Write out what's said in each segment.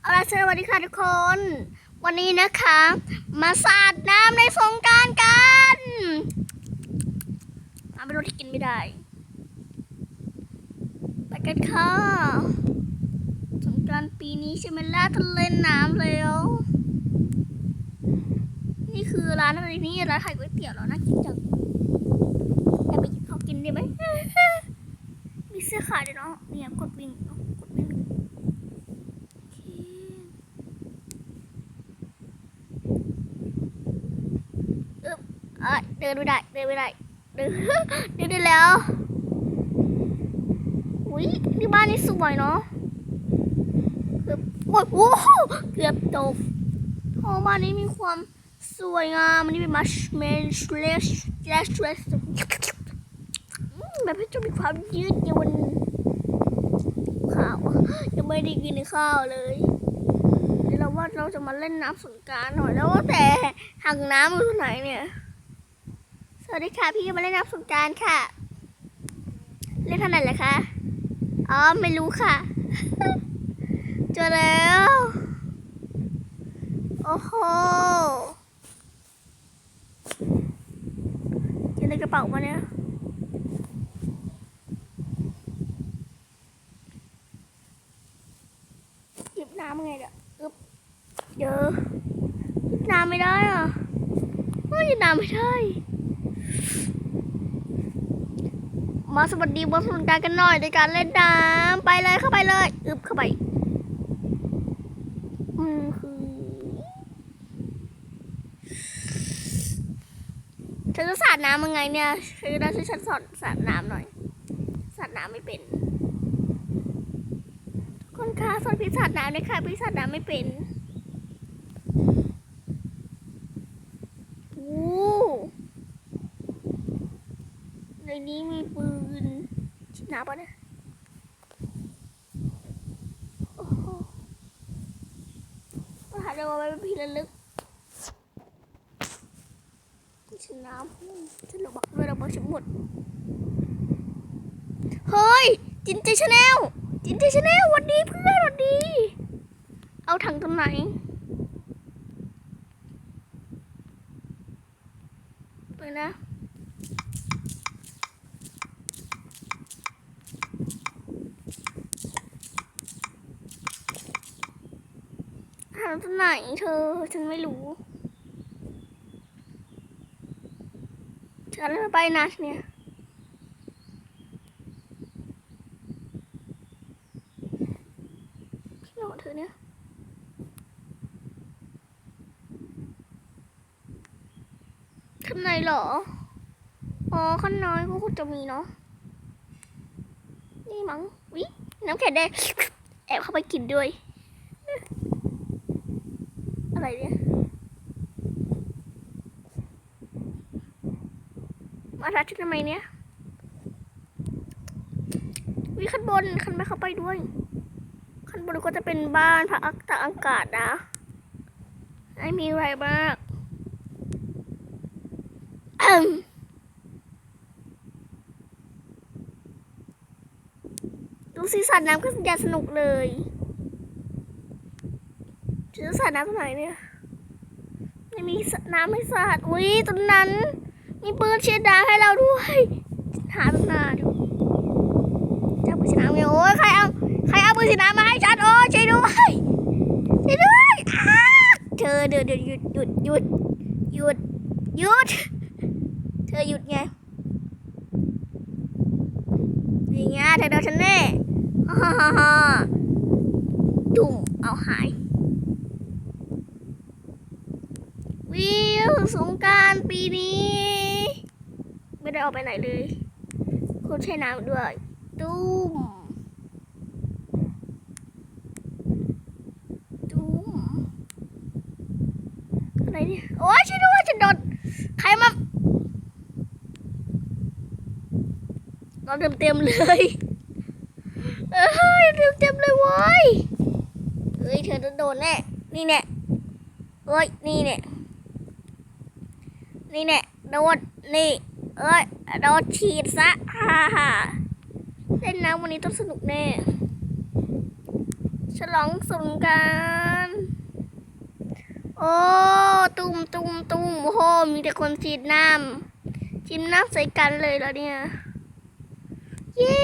เอาล่ะสวัสดีค่ะทุกคน วันนี้นะคะ มาสาดน้ำในสงการกันน้ำเป็นรถที่กินไม่ได้ ไปกันค่ะสงการปีนี้ใช่ไหมล่ะทะเลน้ำแล้ว นี่คือร้านอะไรนี่ร้านขายก๋วยเตี๋ยวแล้วน่ากินจังแต่ไปเขากินได้ไหมมีเสื้อขายด้วยเนาะเนี่ยกดวิ่งเนาะกดวิ่ง โอเคอึ๊บ เดินไม่ได้เดินไม่ได้เดินเดินได้แล้วอุ้ยที่บ้านนี่สวยเนาะเกือบโอ้โหเกือบตกโอ้บ้านนี้มีความสวยงามนนี้เป็นมัชเมนสเลชสเลชสเลชแบบที่จะมีความยืดหยุ่นข้าวยังไม่ได้กินข้าวเลยเดี๋ยวเราว่าเราจะมาเล่นน้ำสงการหน่อยแล้วว่าแต่หังน้ำอยู่ที่ไหนเนี่ย วัสดีค่ะ พี่มาเล่นน้ำสงการค่ะ เล่นเท่าไหร่ละคะอ๋อไม่รู้ค่ะเจอแล้ว โอ้โหเจอในกระเป๋ามาเนี่ยหยิบน้ำไงเนี่ยอึ๊บเยอะหยิบน้ำไม่ได้อะเฮ้ยหยิบน้ำไม่ได้ มาสวัสดีบนสนการกันหน่อยในการเล่นน้ำไปเลยเข้าไปเลยอึบเข้าไปอืมคือฉันจะสาดน้ำยังไงเนี่ยฉันจะช่วยฉันสอนสาดน้ำหน่อยสาดน้ำไม่เป็นคนค้าสอนพี่สาดน้ำเลยค่ะพี่สาดน้ำไม่เป็นโอ้ในี้มีปืนชิดน้ำปะเนี่ยโอ้โหมาหาเราไว้เป็นพีระลึกชิดน้ำฉันระบักด้วยระบักฉันหมด เฮ้ย จินเจชาแนลจินเจชาแนลวันดีเพื่อนวันดี เอาถังตรงไหน ไปนะ ถังตรงไหนเธอ ฉันไม่รู้ฉันไม่ไปนะเนี่ยพี่หนอเธอเนี่ยข้างในเหรอ อ๋อข้างในก็คงจะมีเนาะ นี่มั้งวิน้ำแข็งแดงแอบเข้าไปกินด้วย อะไรเนี่ยมาทัดฉันทำไมเนี่ยวิขั้นบนขั้นไม่เข้าไปด้วย ขั้นบนก็จะเป็นบ้านพักตากอากาศนะไม่มีอะไรมากดูสีสันน้ำก็จะสนุกเลย จะสาดน้ำตรงไหนเนี่ยไม่มีน้ำให้สาดอุ้ยตรงนั้น มีปืนเชียร์ดาให้เราด้วยหาตรงน้าดูเจ้าปืนชียร์น้ำไงโอ้ยใครเอาใครเอาปืนสีน้ำมาให้ฉันโอ้ช่วยด้วยช่วยด้วยเธอเดี๋ยวเดี๋ยวหยุดหยุดหยุดหยุดหยุดเธอหยุดไงนี่ไงเธอโดนฉันแน่ฮ่าฮ่าฮ่าฮ่าจุ่มเอาหาย วิวสงการปีนี้ ไม่ได้ออกไปไหนเลยคุณใช้น้ำด้วย ตุ้มจุ้มอะไรเนี่ยโอ้ยช่วยด้วยฉันโดนใครมาเราเต็มเต็มๆเลยเอ้ยเต็มเต็มๆเลยเว้ยเฮ้ยเธอจะโดนแน่นี่แน่เอ้ยนี่แน่ นี่แน่โดนนี่ เอ้ยโดนฉีดซะฮ่าฮ่าเล่นน้ำวันนี้ต้องสนุกแน่ชลองสงกรารโอ้ตุ้มตุ้มตุ้มโอ้โหมีแต่คนฉีดน้ำชิมน้ำใส่กันเลยแล้วเนี่ย เย้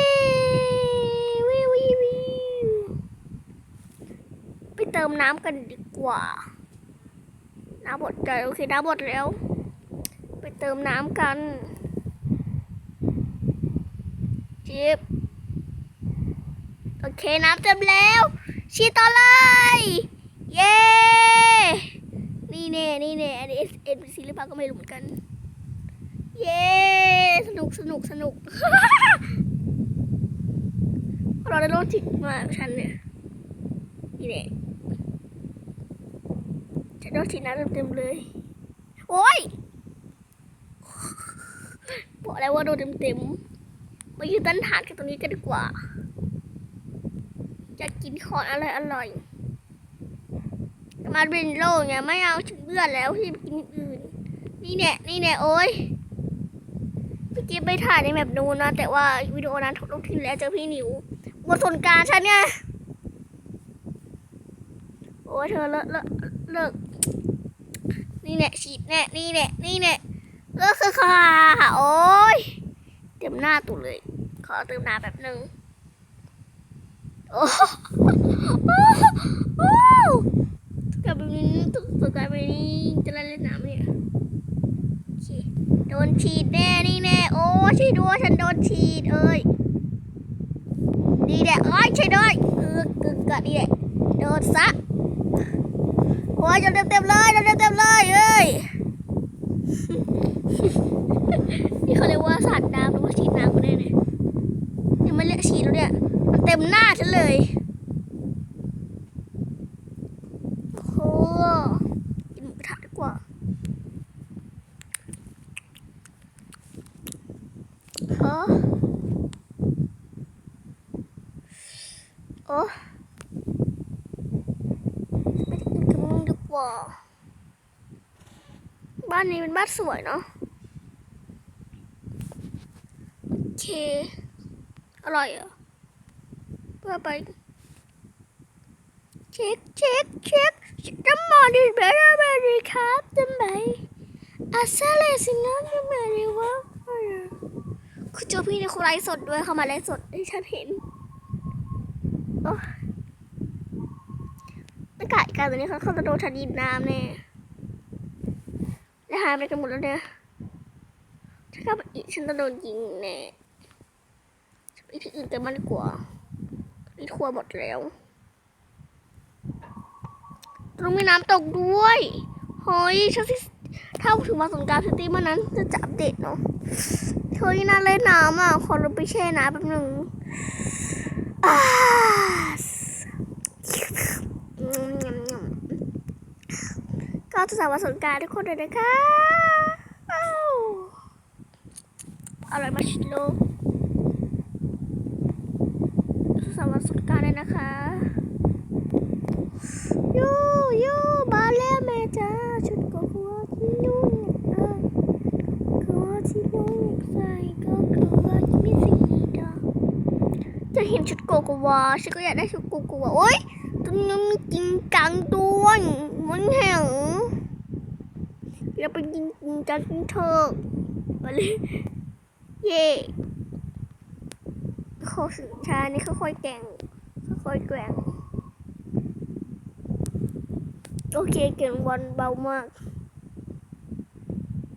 วิววิววิวไปเติมน้ำกันดีกว่าน้ำหมดใจโอเคน้ำหมดแล้ว เติมน้ำกันจิบโอเคน้ำเต็มแล้ว ชีต่อเลย เย้ นี่แน่นี่แน่อันนี้เอ็นซีหรือเปล่าก็ไม่รู้เหมือนกัน เย้ สนุกสนุกสนุกเราได้โรคจิตมาฉันเนี่ย นี่แน่ฉันโดนฉีดน้ำเต็มๆเลย โอ้ย แล้วว่าโดนเต็มๆมายืนต้นฐานกันตรงนี้กันดีกว่า จะกินของอะไรอร่อยๆมาเป็นโลกเนี่ยไม่เอาถึงเบื่อแล้วที่กินอื่น นี่เนี่ยนี่เนี่ยโอ้ยเมื่อกี้ไปถ่ายในแบบนู้นนะ แต่ว่าวิดีโอนั้นถูกลบทิ้งแล้วเจอพี่หนิวบทสนการฉันเนี่ยโอ้ยเธอเลิกเลิกเลิกนี่เนี่ยฉีดแน่นี่เนี่ยนี่เนี่ยเลิกคือค่ะโอ้ หน้าตุเลย ขอเติมน้ำแบบหนึ่งโอ้โหโอ้โหกลับไปนี้ตุกตุกกลับไปนี้จะเล่นเล่นน้ำเนี่ยโอเคโดนฉีดแน่นี่แน่โอ้ช่วยด้วยฉันโดนฉีดเอ้ยดีแหละโอ้ยช่วยด้วยเออกึกกัดดีแหละโดนซะโอ้ยโดนเต็มเต็มเลยโดนเต็มเต็มเลยเอ้ยนี่เขาเรียกว่าสาดน้ำหรือว่าฉีดน้ำก็ได้เนี่ยยังไม่เรียกฉีด แล้วเนี่ยมันเต็มหน้าฉันเลยโอ้โหกินหมูกระทะดีกว่าเฮ้อโอ้ไปที่อื่นกันบ้างดีกว่า บ้านนี้เป็นบ้านสวยเนาะโอเค อร่อยเหรอ เพื่อไปเช็คเช็คเช็คน้ำมันดีเบลเบลครับทำไมอาซาเลสินะทำไมเรีว่าคือเจอพี่ในคนไลฟ์สดด้วยเขามาไลฟ์สดให้ฉันเห็นโอ้ไม่กะอีการตัวนี้เขาเขาจะโดนฉันยิงน้ำแน่แล้วหายไปกันหมดแล้วเนี่ยถ้าเข้าไปอีกฉันจะโดนยิงแน่ไปที่อื่นกันมากกว่า นี่ทัวร์หมดแล้ว ตรงมีน้ำตกด้วยเฮ้ยฉันสิถ้าถึงมาสงการสตรีมวันนั้นจะจะอัปเดตเนาะเฮ้ยน่าเล่นน้ำอะ ขอลงไปแช่น้ำแป๊บหนึ่งก็จะสาวาสงการทุกคนเลยนะคะ อร่อยมากชิโลสาวาสงกรารเลยนะคะ ยูยูมาแล้วแม่จ้าชุดก็คือว่าที่นุ่งเอ้ยคือว่าที่นุ่งใส่ก็คือว่าที่มีสีดำ จะเห็นชุดโกโกวาฉันก็อยากได้ชุดโกโกวาโอ๊ยตรงนี้มีกินกังด้วยมันแหงเราไปกินกินกันเถอะมาเลยเย่เขาสื่อชานี่ค่อยๆแก่งค่อยๆแก่งโอเคเก่งบอลเบามาก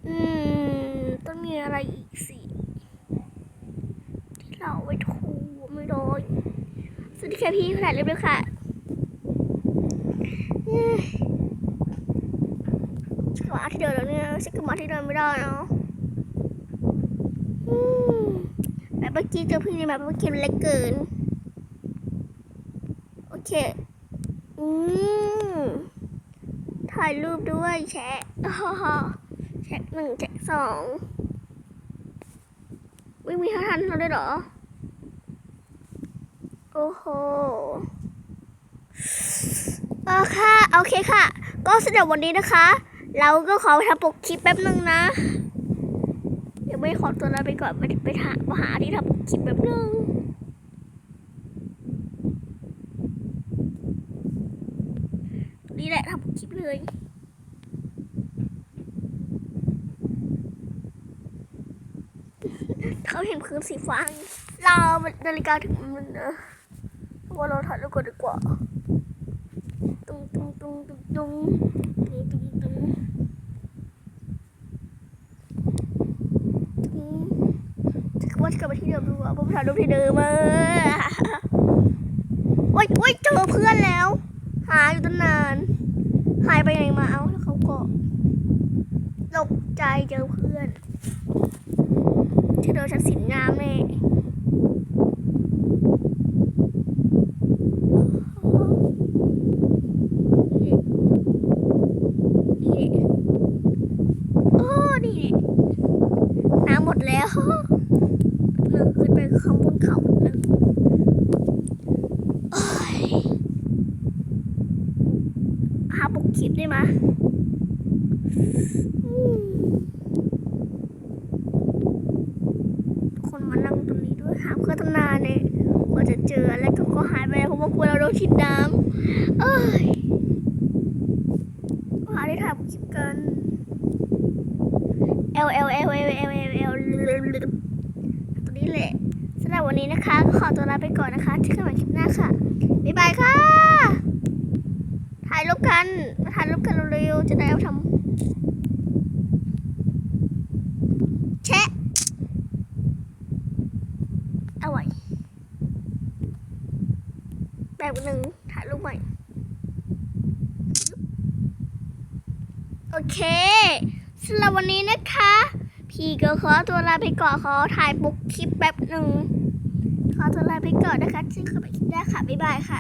อืม ต้องมีอะไรอีกสิ ที่เราเอาไปถู ไม่โดนสวัสดีค่ะพี่ขนาดเรียบร้อยค่ะฉันก็มาที่เดิมแล้วเนี่ยฉันก็มาที่เดิมไม่ได้เนาะแบบเมื่อกี้เจอพี่ในแบบเมื่อกี้เล็กเกิน โอเค อืมถ่ายรูปด้วยแชะแชะหนึ่งแชะสองไม่มีท่าทันเขาเลยหรอ โอ้โหเออค่ะโอเคค่ะ ก็สำหรับวันนี้นะคะ เราก็ขอไปทำปกคลิปแป๊บนึงนะเดี๋ยวไม่ขอตัวลาไปก่อนไปไปหาหาที่ทำปกคลิปแป๊บนึงนี้แหละทำคลิปเลยเขาเห็นพื้นสีฟ้าเรานาฬิกาถึงมันนะ ว่าเราถ่ายรูปก็นดีกว่าตุ้งตุ้งตุ้งตุ้งตุ้งตุ้งตุ้งว่าจะกลับไปที่เดิมดูว่าผมถ่ายรูปที่เดิมเออโอ๊ยโอ๊ยเจอเพื่อนแล้ว หาอยู่ตั้งนาน หายไปไหนมาเอ้าแล้วเขาก็ตกใจเจอเพื่อนที่เดินฉันสินงามแน่ ดแล้วหนึ่งขึ้นไปข้างบนเขาหนึ่งโอ้ยหาบุกคลิปได้ไหมคนมานั่งตรงนี้ด้วยหาเพื่อนตั้งนานเนี่ยกว่าจะเจอแล้วก็ก็หายไปเพราะว่ากลัวเราโดนชิดน้ำเอ้ยหาได้ถ่ายบุกคลิปกัน L L L L L L L ตรงนี้แหละสำหรับวันนี้นะคะก็ขอตัวลาไปก่อนนะคะเจอกันใหม่คลิปหน้าค่ะบ๊ายบายค่ะ ถ่ายรูปกันมาถ่ายรูปกันเร็วๆจะได้เอาทำแชะเอาไว้แบบหนึ่งถ่ายรูปใหม่โอเคสำหรับวันนี้นะคะ พี่ก็ขอตัวลาไปก่อนขอถ่ายบุ๊กคลิปแป๊บหนึ่งขอตัวลาไปก่อนนะคะซึ่งเข้าไปคลิปได้ค่ะ บ๊ายบายค่ะ